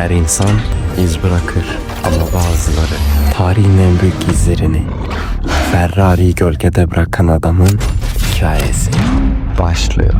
Her insan iz bırakır ama bazıları tarihin en büyük izlerini Ferrari'yi gölgede bırakan adamın hikayesi başlıyor.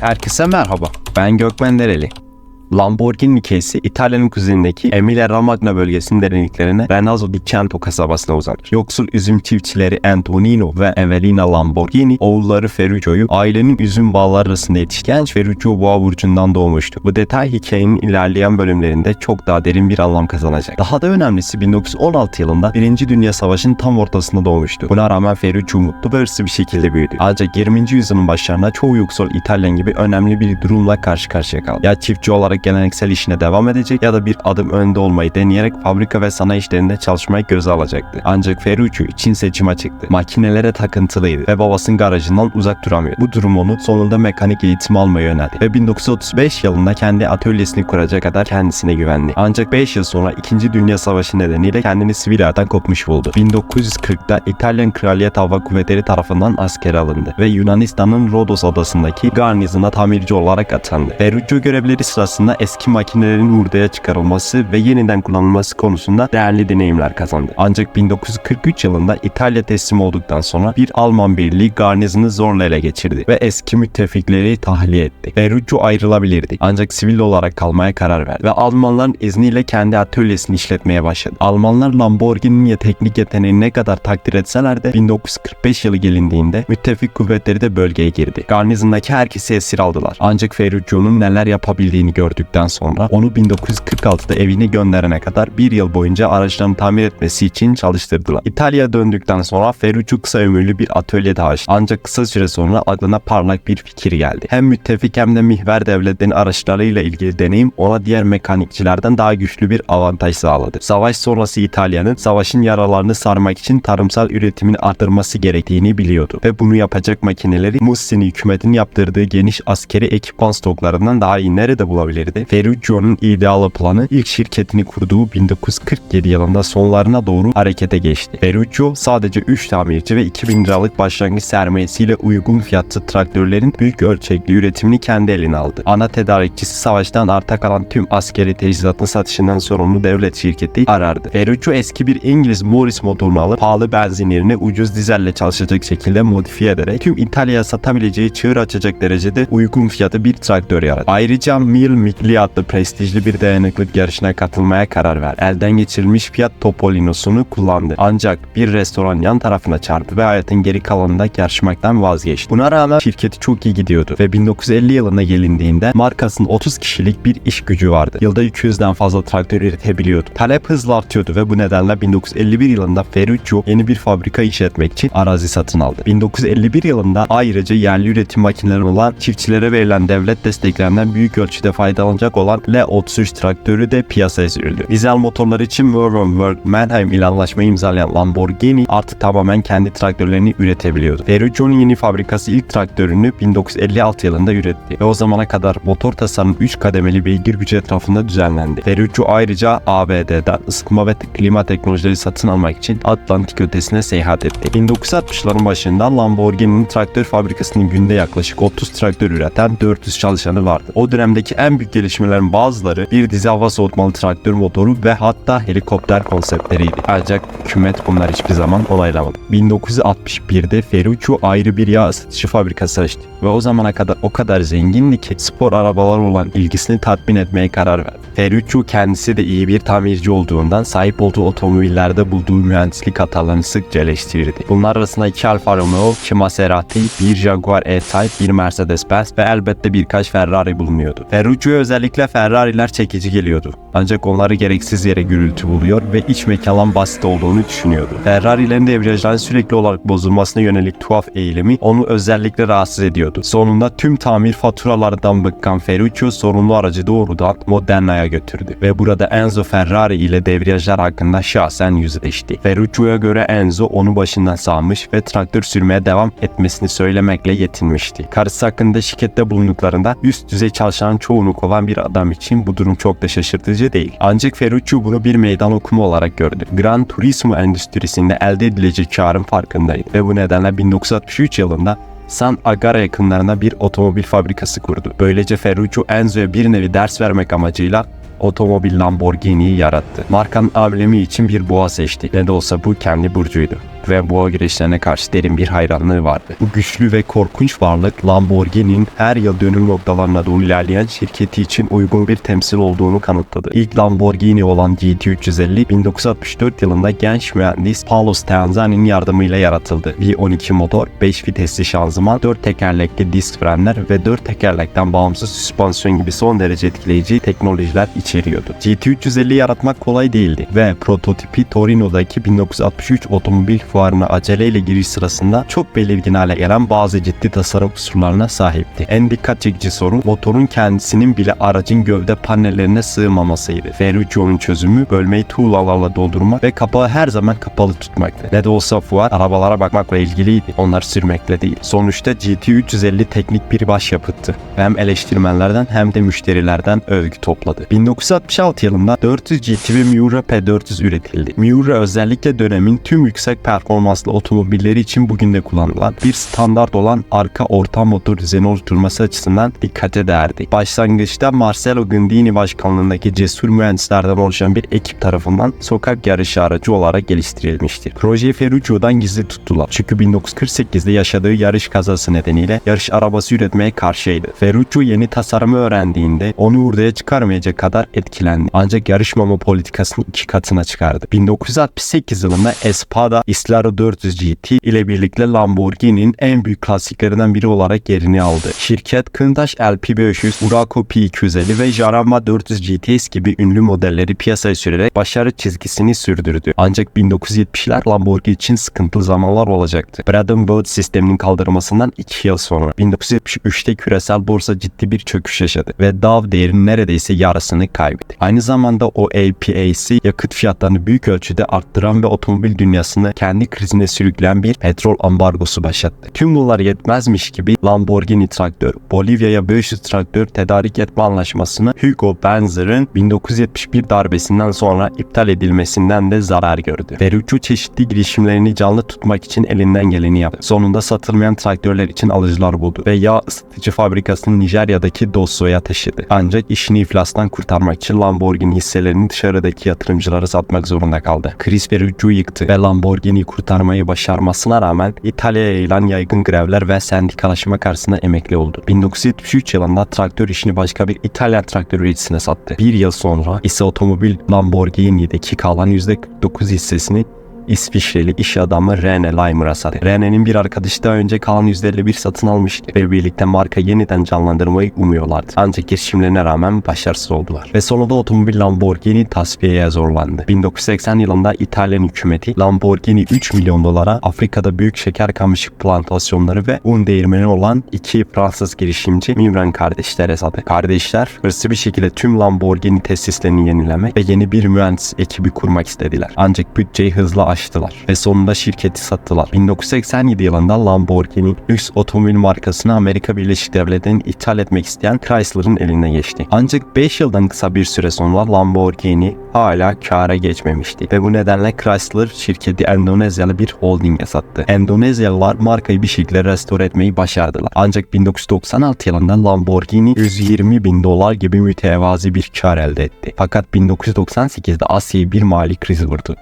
Herkese merhaba. Ben Gökmen Dereli. Lamborghini hikayesi İtalya'nın kuzeyindeki Emilia Romagna bölgesinin derinliklerine Renazzo di Cento kasabasına uzanır. Yoksul üzüm çiftçileri Antonino ve Evelina Lamborghini oğulları Ferruccio'yu ailenin üzüm bağları arasında yetişken Ferruccio boğa burcundan doğmuştu. Bu detay hikayenin ilerleyen bölümlerinde çok daha derin bir anlam kazanacak. Daha da önemlisi 1916 yılında 1. Dünya Savaşı'nın tam ortasında doğmuştu. Buna rağmen Ferruccio mutlu ve hırslı bir şekilde büyüdü. Ancak 20. yüzyılın başlarında çoğu yoksul İtalyan gibi önemli bir durumla karşı karşıya kaldı. Ya çiftçi olarak geleneksel işine devam edecek ya da bir adım önde olmayı deneyerek fabrika ve sanayi işlerinde çalışmayı göze alacaktı. Ancak Ferruccio için seçime çıktı. Makinelere takıntılıydı ve babasının garajından uzak duramıyordu. Bu durum onu sonunda mekanik eğitim almaya yöneltti ve 1935 yılında kendi atölyesini kuracak kadar kendisine güvendi. Ancak 5 yıl sonra 2. Dünya Savaşı nedeniyle kendini sivil hayattan kopmuş buldu. 1940'da İtalyan Kraliyet Hava Kuvvetleri tarafından askere alındı ve Yunanistan'ın Rodos adasındaki garnizona tamirci olarak atandı. Ferruccio görevleri sırasında eski makinelerin hurdaya çıkarılması ve yeniden kullanılması konusunda değerli deneyimler kazandı. Ancak 1943 yılında İtalya teslim olduktan sonra bir Alman birliği garnizonu zorla ele geçirdi ve eski müttefikleri tahliye etti. Ferruccio ayrılabilirdi ancak sivil olarak kalmaya karar verdi ve Almanların izniyle kendi atölyesini işletmeye başladı. Almanlar Lamborghini'nin teknik yeteneğini ne kadar takdir etseler de 1945 yılı gelindiğinde müttefik kuvvetleri de bölgeye girdi. Garnizondaki herkesi esir aldılar. Ancak Ferruccio'nun neler yapabildiğini gördükten sonra onu 1946'da evine gönderene kadar bir yıl boyunca araçlarını tamir etmesi için çalıştırdılar. İtalya'ya döndükten sonra Ferruccio kısa ömürlü bir atölyede açtı. Ancak kısa süre sonra aklına parlak bir fikir geldi. Hem müttefik hem de mihver devletlerin araçlarıyla ilgili deneyim ona diğer mekanikçilerden daha güçlü bir avantaj sağladı. Savaş sonrası İtalya'nın savaşın yaralarını sarmak için tarımsal üretimin arttırması gerektiğini biliyordu ve bunu yapacak makineleri Mussolini hükümetinin yaptırdığı geniş askeri ekipman stoklarından daha iyi nerede bulabilirdi? Ferruccio'nun idealı planı ilk şirketini kurduğu 1947 yılında sonlarına doğru harekete geçti. Ferruccio sadece 3 tamirci ve 2000 liralık başlangıç sermayesiyle uygun fiyatlı traktörlerin büyük ölçekli üretimini kendi eline aldı. Ana tedarikçisi savaştan arta kalan tüm askeri teçhizatın satışından sorumlu devlet şirketi arardı. Ferruccio eski bir İngiliz Morris motorunu alıp pahalı benzin yerine ucuz dizelle çalışacak şekilde modifiye ederek tüm İtalya'ya satabileceği çığır açacak derecede uygun fiyatı bir traktör yarattı. Ayrıca Mil Migli adlı prestijli bir dayanıklık yarışına katılmaya karar verdi. Elden geçirilmiş Fiat Topolino'sunu kullandı. Ancak bir restoran yan tarafına çarptı ve hayatın geri kalanında yarışmaktan vazgeçti. Buna rağmen şirketi çok iyi gidiyordu ve 1950 yılına gelindiğinde markasının 30 kişilik bir iş gücü vardı. Yılda 200'den fazla traktör üretebiliyordu. Talep hızla artıyordu ve bu nedenle 1951 yılında Ferruccio yeni bir fabrika işletmek için arazi satın aldı. 1951 yılında ayrıca yerli üretim makineleri olan çiftçilere verilen devlet desteklerinden büyük ölçüde faydalanacak olan L33 traktörü de piyasaya sürüldü. Dizel motorlar için World Mannheim ile anlaşmayı imzalayan Lamborghini artık tamamen kendi traktörlerini üretebiliyordu. Ferruccio'nun yeni fabrikası ilk traktörünü 1956 yılında üretti ve o zamana kadar motor tasarım 3 kademeli beygir gücü etrafında düzenlendi. Ferruccio ayrıca ABD'den ısıtma ve klima teknolojileri satın almak için Atlantik ötesine seyahat etti. 1960'ların başında Lamborghini'nin traktör fabrikasının günde yaklaşık 30 traktör üreten 400 çalışanı vardı. O dönemdeki en büyük gelişmelerin bazıları bir dizi hava soğutmalı traktör motoru ve hatta helikopter konseptleriydi. Ancak hükümet bunlar hiçbir zaman onaylamadı. 1961'de Ferruccio ayrı bir yağ ısıtıcı fabrikası açtı ve o zamana kadar o kadar zengindi ki spor arabalar olan ilgisini tatmin etmeye karar verdi. Ferruccio kendisi de iyi bir tamirci olduğundan sahip olduğu otomobillerde bulduğu mühendislik hatalarını sıkça eleştirirdi. Bunlar arasında iki Alfa Romeo, iki Maserati, bir Jaguar E-Type, bir Mercedes-Benz ve elbette birkaç Ferrari bulunuyordu. Ferruccio'ya özellikle Ferrari'ler çekici geliyordu. Ancak onları gereksiz yere gürültü buluyor ve iç mekanın basit olduğunu düşünüyordu. Ferrari'lerin debriyajların sürekli olarak bozulmasına yönelik tuhaf eğilimi onu özellikle rahatsız ediyordu. Sonunda tüm tamir faturalardan bıkkan Ferruccio sorunlu aracı doğrudan Modenna'ya götürdü ve burada Enzo Ferrari ile debriyajlar hakkında şahsen yüzleşti. Ferruccio'ya göre Enzo onu başından sağmış ve traktör sürmeye devam etmesini söylemekle yetinmişti. Karısı hakkında şirkette bulunduklarında üst düzey çalışan çoğunu kovan bir adam için bu durum çok da şaşırtıcı değil. Ancak Ferruccio bunu bir meydan okuma olarak gördü. Gran Turismo endüstrisinde elde edilecek karın farkındaydı ve bu nedenle 1963 yılında San Agara yakınlarına bir otomobil fabrikası kurdu. Böylece Ferruccio Enzo'ya bir nevi ders vermek amacıyla otomobil Lamborghini'yi yarattı. Markanın ablemi için bir boğa seçti. Ne de olsa bu kendi burcuydu ve boğa güreşlerine karşı derin bir hayranlığı vardı. Bu güçlü ve korkunç varlık Lamborghini'nin her yıl dönüm noktalarına doğru ilerleyen şirketi için uygun bir temsil olduğunu kanıtladı. İlk Lamborghini olan GT350 1964 yılında genç mühendis Paolo Stanzani'nin yardımıyla yaratıldı. V12 motor, 5 vitesli şanzıman, 4 tekerlekli disk frenler ve 4 tekerlekten bağımsız süspansiyon gibi son derece etkileyici teknolojiler içeriyordu. GT350 yaratmak kolay değildi ve prototipi Torino'daki 1963 otomobil fuarına aceleyle giriş sırasında çok belirgin hale gelen bazı ciddi tasarım kusurlarına sahipti. En dikkat çekici sorun motorun kendisinin bile aracın gövde panellerine sığmamasıydı. Ferruccio'nun çözümü bölmeyi tuğlalarla doldurmak ve kapağı her zaman kapalı tutmaktı. Ne de olsa fuar arabalara bakmakla ilgiliydi. Onlar sürmekle değil. Sonuçta GT350 teknik bir başyapıttı. Hem eleştirmenlerden hem de müşterilerden övgü topladı. 1966 yılında 400 GT ve Miura P400 üretildi. Miura özellikle dönemin tüm yüksek performanslı otomobilleri için bugün de kullanılan bir standart olan arka orta motor düzeni oluşturması açısından dikkate değerdi. Başlangıçta Marcelo Gandini başkanlığındaki cesur mühendislerden oluşan bir ekip tarafından sokak yarışı aracı olarak geliştirilmiştir. Projeyi Ferruccio'dan gizli tuttular. Çünkü 1948'de yaşadığı yarış kazası nedeniyle yarış arabası üretmeye karşıydı. Ferruccio yeni tasarımı öğrendiğinde onu ortaya çıkarmayacak kadar etkilendi. Ancak yarışmama politikasını iki katına çıkardı. 1968 yılında Espada Islaro 400 GT ile birlikte Lamborghini'nin en büyük klasiklerinden biri olarak yerini aldı. Şirket Kıntaş LP500, Uraco P250 ve Jarama 400 GTS gibi ünlü modelleri piyasaya sürerek başarı çizgisini sürdürdü. Ancak 1970'ler Lamborghini için sıkıntılı zamanlar olacaktı. Bretton Woods sisteminin kaldırılmasından 2 yıl sonra 1973'te küresel borsa ciddi bir çöküş yaşadı ve Dow değerinin neredeyse yarısını kaybetti. Aynı zamanda o APAC yakıt fiyatlarını büyük ölçüde arttıran ve otomobil dünyasını kendi krizine sürükleyen bir petrol ambargosu başlattı. Tüm bunlar yetmezmiş gibi Lamborghini traktör, Bolivya'ya 500 traktör tedarik etme anlaşmasını Hugo Benzer'ın 1971 darbesinden sonra iptal edilmesinden de zarar gördü. Ferruccio çeşitli girişimlerini canlı tutmak için elinden geleni yaptı. Sonunda satılmayan traktörler için alıcılar buldu ve yağ ısıtıcı fabrikasını Nijerya'daki Dosso'ya taşıdı. Ancak işini iflastan kurtarmak için Lamborghini hisselerini dışarıdaki yatırımcılara satmak zorunda kaldı. Kriz Ferruccio'yu yıktı ve Lamborghini'yi kurtarmayı başarmasına rağmen İtalya'ya yayılan yaygın grevler ve sendikalaşma karşısında emekli oldu. 1973 yılında traktör işini başka bir İtalyan traktör üreticisine sattı. Bir yıl sonra ise otomobil Lamborghini'deki kalan %49 hissesini İsviçreli iş adamı Rene Leimer'a sattı. Rene'nin bir arkadaşı daha önce kalan %51 satın almıştı ve birlikte marka yeniden canlandırmayı umuyorlardı. Ancak girişimlerine rağmen başarısız oldular. Ve sonunda otomobil Lamborghini tasfiyeye zorlandı. 1980 yılında İtalyan hükümeti Lamborghini 3 milyon dolara Afrika'da büyük şeker kamışık plantasyonları ve un değirmeni olan iki Fransız girişimci Mimran kardeşlere sattı. Kardeşler hırslı bir şekilde tüm Lamborghini tesislerini yenilemek ve yeni bir mühendis ekibi kurmak istediler. Ancak bütçeyi hızla aştılar ve sonunda şirketi sattılar. 1987 yılında Lamborghini lüks otomobil markasını Amerika Birleşik Devletleri'nin ithal etmek isteyen Chrysler'ın eline geçti. Ancak 5 yıldan kısa bir süre sonra Lamborghini hala kâra geçmemişti ve bu nedenle Chrysler şirketi Endonezyalı bir holdinge sattı. Endonezyalılar markayı bir şekilde restore etmeyi başardılar. Ancak 1996 yılında Lamborghini 120 bin dolar gibi mütevazi bir kar elde etti. Fakat 1998'de Asya'yı bir mali kriz vurdu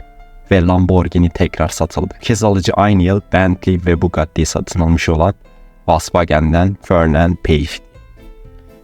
ve Lamborghini tekrar satıldı. Kez alıcı aynı yıl Bentley ve Bugatti'yi satın almış olan Volkswagen'den Ferdinand Page.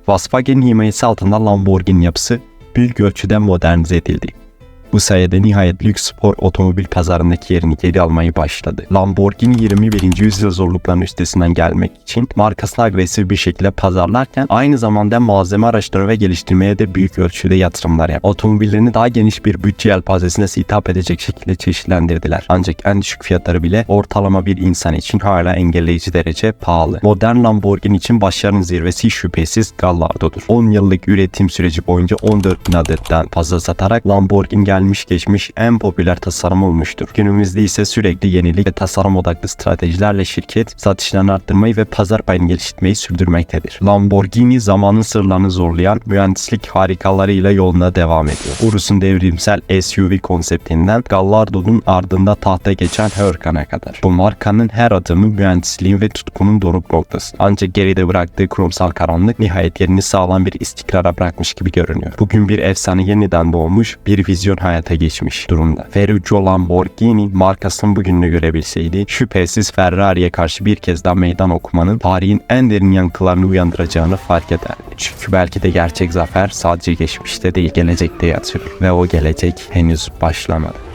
Volkswagen himayesi altında Lamborghini yapısı büyük ölçüde modernize edildi. Bu sayede nihayet lüks spor otomobil pazarındaki yerini geri almayı başladı. Lamborghini 21. yüzyıl zorluklarının üstesinden gelmek için markasını agresif bir şekilde pazarlarken aynı zamanda malzeme araçları ve geliştirmeye de büyük ölçüde yatırımlar yaptı. Otomobillerini daha geniş bir bütçe yelpazesine hitap edecek şekilde çeşitlendirdiler. Ancak en düşük fiyatları bile ortalama bir insan için hala engelleyici derece pahalı. Modern Lamborghini için başarının zirvesi şüphesiz Gallardo'dur. 10 yıllık üretim süreci boyunca 14 bin adetten fazla satarak Lamborghini gelmiş geçmiş en popüler tasarım olmuştur. Günümüzde ise sürekli yenilik ve tasarım odaklı stratejilerle şirket satışlarını arttırmayı ve pazar payını geliştirmeyi sürdürmektedir. Lamborghini zamanın sırlarını zorlayan mühendislik harikalarıyla yoluna devam ediyor. Urus'un devrimsel SUV konseptinden Gallardo'nun ardında tahta geçen Huracan'a kadar. Bu markanın her adımı mühendisliğin ve tutkunun doruk noktası. Ancak geride bıraktığı kurumsal karanlık nihayet yerini sağlam bir istikrara bırakmış gibi görünüyor. Bugün bir efsane yeniden doğmuş, bir vizyon hayata geçmiş durumda. Ferruccio Lamborghini markasının bugününü görebilseydi şüphesiz Ferrari'ye karşı bir kez daha meydan okumanın tarihin en derin yankılarını uyandıracağını fark ederdi. Çünkü belki de gerçek zafer sadece geçmişte değil gelecekte yatıyor ve o gelecek henüz başlamadı.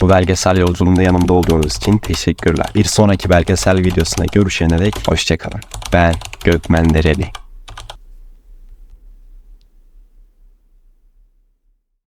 Bu belgesel yolculuğunda yanımda olduğunuz için teşekkürler. Bir sonraki belgesel videosunda görüşene dek hoşçakalın. Ben Gökmen Dereli.